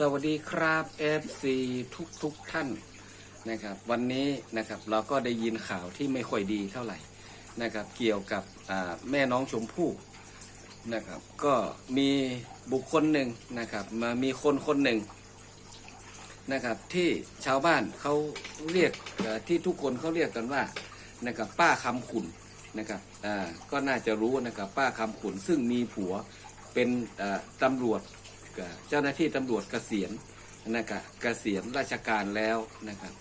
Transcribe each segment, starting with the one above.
สวัสดีครับ FC ทุกทุกๆท่านนะครับวันนี้นะครับเราก็ได้ยินข่าวที่ไม่ค่อยดีเท่าไหร่นะครับเกี่ยวกับแม่น้องชมพู่นะครับก็มีบุคคลหนึ่งนะครับมามีคนคนหนึ่งนะครับที่ชาวบ้านเขาเรียกที่ทุกคนเขาเรียกกันว่านะครับป้าคำขุนนะครับอ่าก็น่าจะรู้นะครับป้าคำขุนซึ่งมีผัวเป็นตำรวจ เจ้าหน้าที่ตำรวจเกษียณนะครับเกษียณราชการแล้วนะครับ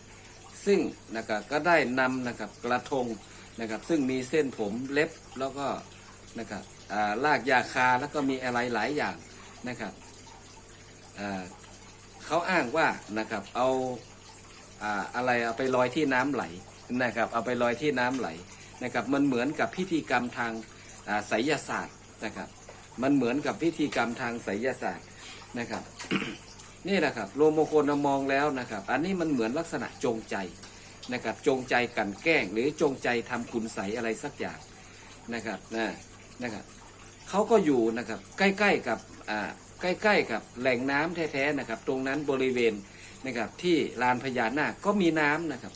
ซึ่งนะครับก็ได้นำนะครับกระทงนะครับ ซึ่งมีเส้นผมเล็บแล้วก็นะครับอ่าลากยาคาแล้วก็มีอะไรหลายอย่างนะครับอ่าเขาอ้างว่านะครับเอาอ่าอะไรเอาไปลอยที่น้ำไหลนะครับ เอาไปลอยที่น้ำไหลนะครับ มันเหมือนกับพิธีกรรมทางอ่าไสยศาสตร์นะครับ มันเหมือนกับพิธีกรรมทางไสยศาสตร์ นะครับ นี่แหละครับโลโมโคนมองแล้วนะครับ อันนี้มันเหมือนลักษณะจงใจนะครับจงใจกันแกล้ง หรือจงใจทำคุณใสอะไรสักอย่างนะครับนะนะครับเขาก็อยู่นะครับใกล้ๆกับอ่าใกล้ๆกับแหล่งน้ำแท้ๆนะครับ ตรงนั้นบริเวณนะครับที่ลานพญานาคก็มีน้ำนะครับ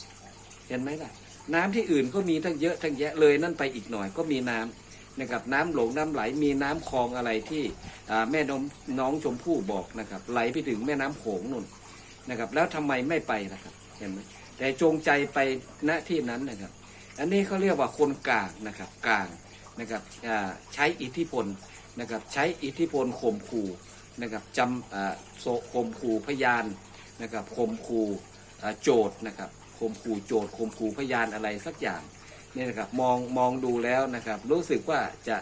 เห็นไหมล่ะ น้ำที่อื่นก็มีทั้งเยอะทั้งแยะเลยนั่นไปอีกหน่อยก็มีน้ำนะครับน้ำหลงน้ำไหลมีน้ำคลองอะไรที่ แม่น้องน้องชมพู่บอกนะครับ ไหลไปถึงแม่น้ำโขงนู่นนะครับ แล้วทำไมไม่ไปนะครับเห็นไหมแต่จงใจไปณที่นั้นนะครับ อันนี้เขาเรียกว่าคนกลางนะครับกลางนะครับใช้อิทธิพลนะครับใช้อิทธิพลข่มขู่นะครับจำโซข่มขู่พยานนะครับข่มขู่โจทย์นะครับข่มขู่โจทย์ข่มขู่พยานอะไรสักอย่างนี่นะครับมองมองดูแล้วนะครับ รู้สึกว่าจะ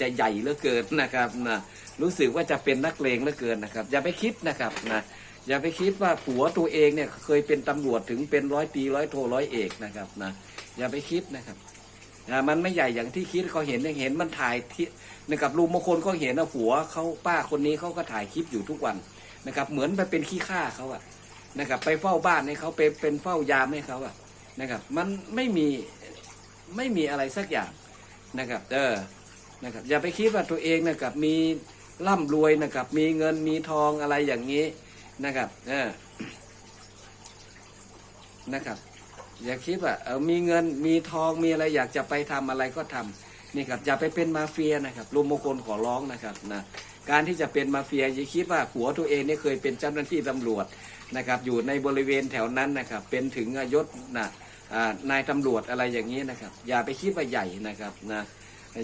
จะใหญ่เหลือเกินนะครับนะรู้สึกว่าจะเป็นนักเลงเหลือเกินนะครับ อย่าไปคิดนะครับนะอย่าไปคิดว่าผัวตัวเองเนี่ยเคยเป็นตำรวจถึงเป็นร้อยปีร้อยโทร้อยเอกนะครับนะอย่าไปคิดนะครับอ่ามันไม่ใหญ่อย่างที่คิดเขาเห็นยังเห็นมันถ่ายที่นะครับลุงมงคลก็เห็นนะผัวเขาป้าคนนี้เขาก็ถ่ายคลิปอยู่ทุกวันนะครับ เหมือนไปเป็นขี้ข้าเขาอะนะครับ ไปเฝ้าบ้านให้เขาไปเป็นเฝ้ายามให้เขาอะนะครับ มันไม่มีไม่มีอะไรสักอย่างนะครับ เออ นะครับอย่าไปคิดว่าตัวเองนะครับมีร่ำรวยนะครับมีเงินมีทองอะไรอย่างนี้นะครับเออนะครับ อย่าคิดว่าเออมีเงินมีทองมีอะไรอยากจะไปทำอะไรก็ทำนี่ครับอย่าไปเป็นมาเฟียนะครับลุงมงคลขอร้องนะครับนะการที่จะเป็นมาเฟียอย่าคิดว่าผัวตัวเองเนี่ยเคยเป็นเจ้าหน้าที่ตำรวจนะครับ อยู่ในบริเวณแถวนั้นนะครับ เป็นถึงยศนะนายตำรวจอะไรอย่างนี้นะครับ อย่าไปคิดว่าใหญ่นะครับนะ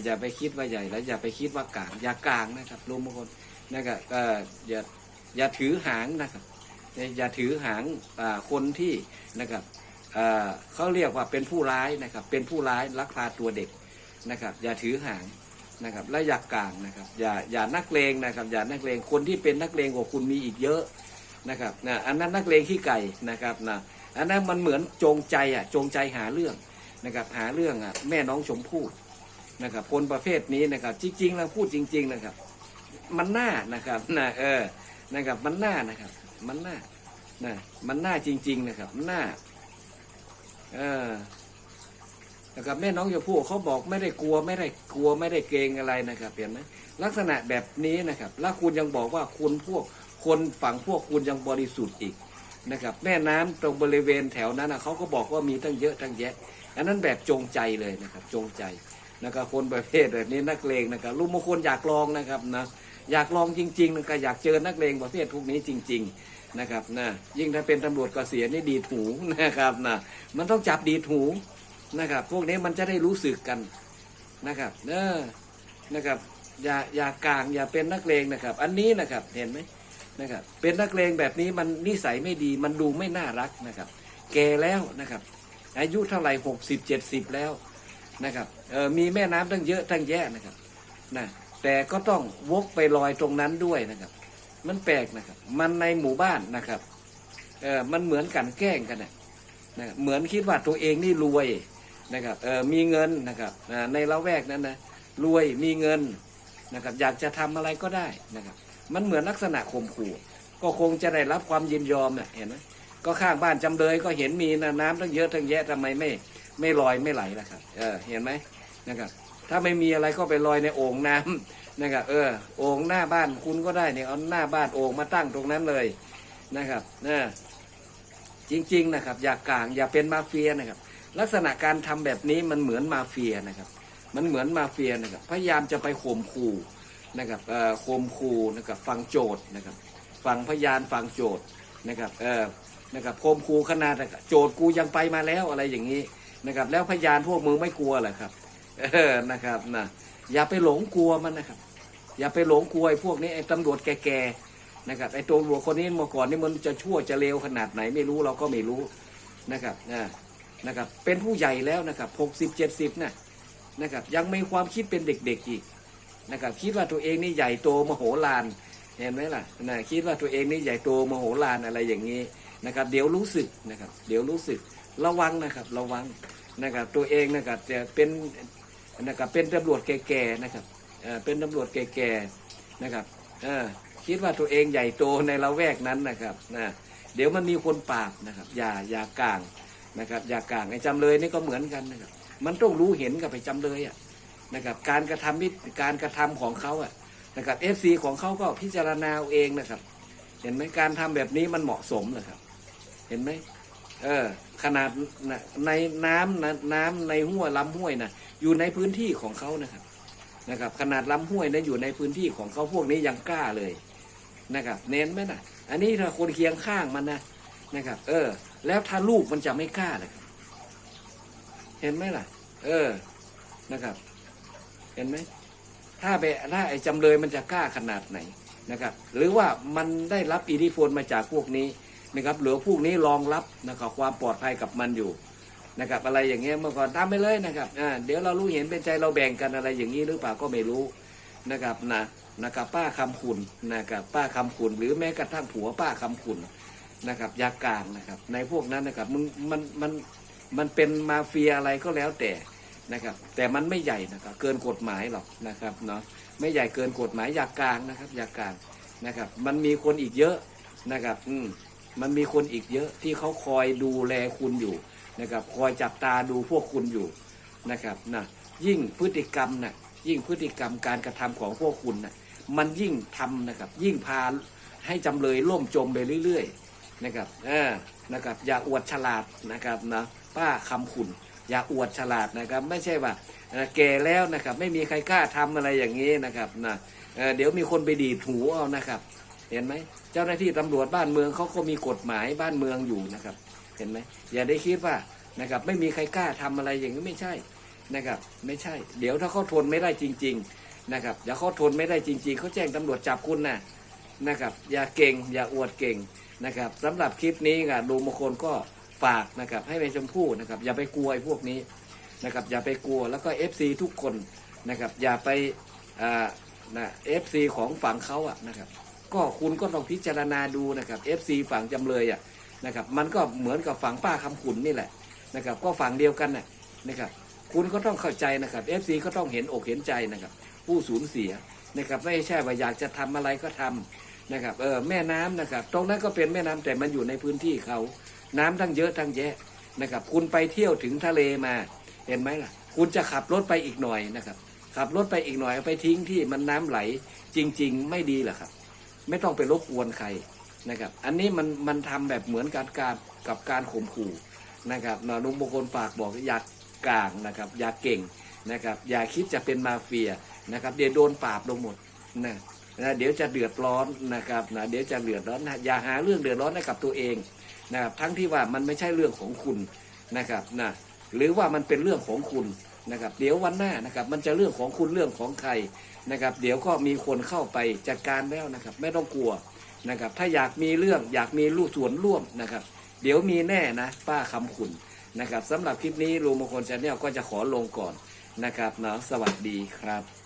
อย่าไปคิดว่าใหญ่แล้วอย่าไปคิดว่ากลางอย่ากลางนะครับลุงมงคลนะครับก็อย่าอย่าถือหางนะครับ อย่าถือหางคนที่นะครับเอ่อเขาเรียกว่าเป็นผู้ร้ายนะครับ เป็นผู้ร้ายลักพาตัวเด็กนะครับ อย่าถือหางนะครับ และอย่ากลางนะครับ อย่าอย่านักเลงนะครับ อย่านักเลงคนที่เป็นนักเลงกว่าคุณมีอีกเยอะนะครับนะอันนั้นนักเลงขี้ไก่นะครับนะอันนั้นมันเหมือนจงใจอะจงใจหาเรื่องนะครับ หาเรื่องอะแม่น้องชมพู่ นะครับคนประเภทนี้นะครับ จริงๆแล้วพูดจริง ๆนะครับ มันน่านะครับนะเออนะครับมันน่านะครับ มันน่านะมันน่าจริง ๆนะครับน่าเออนะครับแม่น้องชมพู่เขาบอกไม่ได้กลัวไม่ได้กลัวไม่ได้เกรงอะไรนะครับเห็นไหมลักษณะแบบนี้นะครับ แล้วคุณยังบอกว่าคุณพวกคนฝั่งพวกคุณยังบริสุทธิ์อีกนะครับ แม่น้ำตรงบริเวณแถวนั้นนะเขาก็บอกว่ามีตั้งเยอะตั้งแยะ อันนั้นแบบจงใจเลยนะครับ จงใจ นะครับคนประเภทแบบนี้นักเลงนะครับลุงมงคลอยากลองนะครับนะอยากลองจริงๆนะครับอยากเจอนักเลงประเภทพวกนี้จริง ๆนะครับนะยิ่งถ้าเป็นตำรวจเกษียณนี่ดีดหูนะครับนะมันต้องจับดีดหูนะครับ พวกนี้มันจะได้รู้สึกกันนะครับเออนะครับอย่าอย่ากลางอย่าเป็นนักเลงนะครับ อันนี้นะครับเห็นไหมนะครับเป็นนักเลงแบบนี้มันนิสัยไม่ดีมันดูไม่น่ารักนะครับ แก่แล้วนะครับ อายุเท่าไหร่หกสิบเจ็ดสิบแล้ว นะครับออมีแม่น้ำตั้งเยอะตั้งแยะนะครับนะแต่ก็ต้องวกไปลอยตรงนั้นด้วยนะครับ มันแปลกนะครับ มันในหมู่บ้านนะครับเออมันเหมือนกันแกล้งกันนะนะเหมือนคิดว่าตัวเองนี่รวยนะครับเออมีเงินนะครับในละแวกนั้นนะรวยมีเงินนะครับ อยากจะทำอะไรก็ได้นะครับ มันเหมือนลักษณะข่มขู่ก็คงจะได้รับความยินยอมนี่ยเห็นไหมก็ข้างบ้านจำเลยก็เห็นมีนะน้ำตั้งเยอะตั้งแยะทำไมไม่ ไม่ลอยไม่ไหลล่ะครับเออเห็นไหมนะครับถ้าไม่มีอะไรก็ไปลอยในโอ่งน้ำนะครับเออโอ่งหน้าบ้านคุณก็ได้เนี่ยเอาหน้าบ้านโอ่งมาตั้งตรงนั้นเลยนะครับนะจริงๆนะครับ อย่ากลางอย่าเป็นมาเฟียนะครับ ลักษณะการทำแบบนี้มันเหมือนมาเฟียนะครับ มันเหมือนมาเฟียนะครับ พยายามจะไปข่มขู่นะครับเอ่อข่มขู่นะครับฟังโจทย์นะครับฟังพยานฟังโจทย์นะครับเออนะครับข่มขู่ขนาดโจทย์กูยังไปมาแล้วอะไรอย่างนี้ นะครับ แล้วพยานพวกมึงไม่กลัวเหรอครับเออนะครับนะอย่าไปหลงกลัวมันนะครับ อย่าไปหลงกลัวไอ้พวกนี้ไอ้ตำรวจแก่ๆนะครับไอ้ตัวหลวงคนนี้เมื่อก่อนนี่มันจะชั่วจะเลวขนาดไหนไม่รู้เราก็ไม่รู้นะครับนะนะครับเป็นผู้ใหญ่แล้วนะครับหกสิบเจ็ดสิบนะนะครับยังมีความคิดเป็นเด็กๆอีกนะครับคิดว่าตัวเองนี่ใหญ่โตมโหฬารเห็นไหมล่ะนะคิดว่าตัวเองนี่ใหญ่โตมโหฬารอะไรอย่างนี้นะครับ เดี๋ยวรู้สึกนะครับ เดี๋ยวรู้สึก ระวังนะครับระวังนะครับตัวเองนะครับจะเป็นนะครับเป็นตำรวจแก่ๆนะครับเอ่อเป็นตำรวจแก่ๆนะครับเออคิดว่าตัวเองใหญ่โตในละแวกนั้นนะครับนะเดี๋ยวมันมีคนปราบนะครับอย่าอย่ากลางนะครับอย่ากลางไอ้จำเลยนี่ก็เหมือนกันนะครับมันต้องรู้เห็นกับไอ้จำเลยอะนะครับการกระทำนิการกระทำของเขาอะนะครับเอฟซีของเขาก็พิจารณาเอาเองนะครับ เห็นไหมการทำแบบนี้มันเหมาะสมเหรอครับ เห็นไหมเออ ขนาดนะในน้ำนะน้ำในห้วยลำห้วยนะอยู่ในพื้นที่ของเขานะครับนะครับ ขนาดลำห้วยนะอยู่ในพื้นที่ของเขาพวกนี้ยังกล้าเลยนะครับ เน้นไหมนะอันนี้ถ้าคนเคียงข้างมันนะนะครับ เออ แล้วถ้าลูกมันจะไม่กล้าเลยเห็นไหมล่ะ เออนะครับ เห็นไหมถ้าไปถ้าไอ้จำเลยมันจะกล้าขนาดไหนนะครับ หรือว่ามันได้รับอิทธิพลมาจากพวกนี้ นะครับหรือพวกนี้รองรับนะครับความปลอดภัยกับมันอยู่นะครับอะไรอย่างเงี้ยเมื่อก่อนทำไปเลยนะครับอ่าเดี๋ยวเรารู้เห็นเป็นใจเราแบ่งกันอะไรอย่างนี้หรือเปล่าก็ไม่รู้นะครับนะนะครับป้าคำขุนนะครับป้าคำขุนหรือแม้กระทั่งผัวป้าคำขุนนะครับยากลางนะครับในพวกนั้นนะครับมึงมันมันมันเป็นมาเฟียอะไรก็แล้วแต่นะครับแต่มันไม่ใหญ่นะครับเกินกฎหมายหรอกนะครับเนาะไม่ใหญ่เกินกฎหมายยากลางนะครับยากลางนะครับมันมีคนอีกเยอะนะครับอืม มันมีคนอีกเยอะที่เขาคอยดูแลคุณอยู่นะครับ คอยจับตาดูพวกคุณอยู่นะครับนะยิ่งพฤติกรรมนะยิ่งพฤติกรรมการกระทำของพวกคุณนะมันยิ่งทำนะครับ ยิ่งพาให้จำเลยล่มจมไปเรื่อย ๆนะครับเออนะครับ อย่าอวดฉลาดนะครับนะป้าคำขุนอย่าอวดฉลาดนะครับ ไม่ใช่ว่าแก่แล้วนะครับ ไม่มีใครกล้าทำอะไรอย่างนี้นะครับนะเอ่อเดี๋ยวมีคนไปดีดหูเอานะครับ เห็นไหมเจ้าหน้าที่ตำรวจบ้านเมืองเขาก็มีกฎหมายบ้านเมืองอยู่นะครับ เห็นไหมอย่าได้คิดว่านะครับไม่มีใครกล้าทำอะไรอย่างนี้ไม่ใช่นะครับไม่ใช่ เดี๋ยวถ้าเขาทนไม่ได้จริง ๆนะครับอย่าเขาทนไม่ได้จริง ๆเขาแจ้งตำรวจจับคุณนะนะครับ อย่าเก่งอย่าอวดเก่งนะครับสำหรับคลิปนี้ค่ะดูมงคลก็ฝากนะครับให้ไปชมพู่นะครับอย่าไปกลัวไอ้พวกนี้นะครับอย่าไปกลัวแล้วก็ FC ทุกคนนะครับอย่าไปอ่านะเอฟซีของฝั่งเขาอะนะครับ ก็คุณก็ต้องพิจารณาดูนะครับ FC ฝั่งจำเลยอะนะครับ มันก็เหมือนกับฝั่งป้าคำขุนนี่แหละนะครับ ก็ฝั่งเดียวกันนะนะครับ คุณก็ต้องเข้าใจนะครับ FC ก็ต้องเห็นอกเห็นใจนะครับ ผู้สูญเสียนะครับไม่ใช่ว่าอยากจะทำอะไรก็ทำนะครับเออแม่น้ำนะครับ ตรงนั้นก็เป็นแม่น้ำแต่มันอยู่ในพื้นที่เขา น้ำทั้งเยอะทั้งแยะนะครับ คุณไปเที่ยวถึงทะเลมา เห็นไหมล่ะ คุณจะขับรถไปอีกหน่อยนะครับ ขับรถไปอีกหน่อยเอาไปทิ้งที่มันน้ำไหลจริง ๆ ไม่ดีเหรอครับ ไม่ต้องไปรบกวนใครนะครับ อันนี้มันมันทำแบบเหมือนการการกับการข่มขู่นะครับนะลุงมงคลฝากบอกอยากลางนะครับอย่าเก่งนะครับอย่าคิดจะเป็นมาเฟียนะครับเดี๋ยวโดนปราบลงหมดนะนะเดี๋ยวจะเดือดร้อนนะครับนะเดี๋ยวจะเดือดร้อนนะอย่าหาเรื่องเดือดร้อนให้กับตัวเองนะครับทั้งที่ว่ามันไม่ใช่เรื่องของคุณนะครับนะหรือว่ามันเป็นเรื่องของคุณ นะครับเดี๋ยววันหน้านะครับมันจะเรื่องของคุณเรื่องของใครนะครับ เดี๋ยวก็มีคนเข้าไปจัดการแล้วนะครับ ไม่ต้องกลัวนะครับ ถ้าอยากมีเรื่องอยากมีลูกส่วนร่วมนะครับ เดี๋ยวมีแน่นะป้าคำขุนนะครับสำหรับคลิปนี้ลุงมงคลชาแนลก็จะขอลงก่อนนะครับเนาะสวัสดีครับ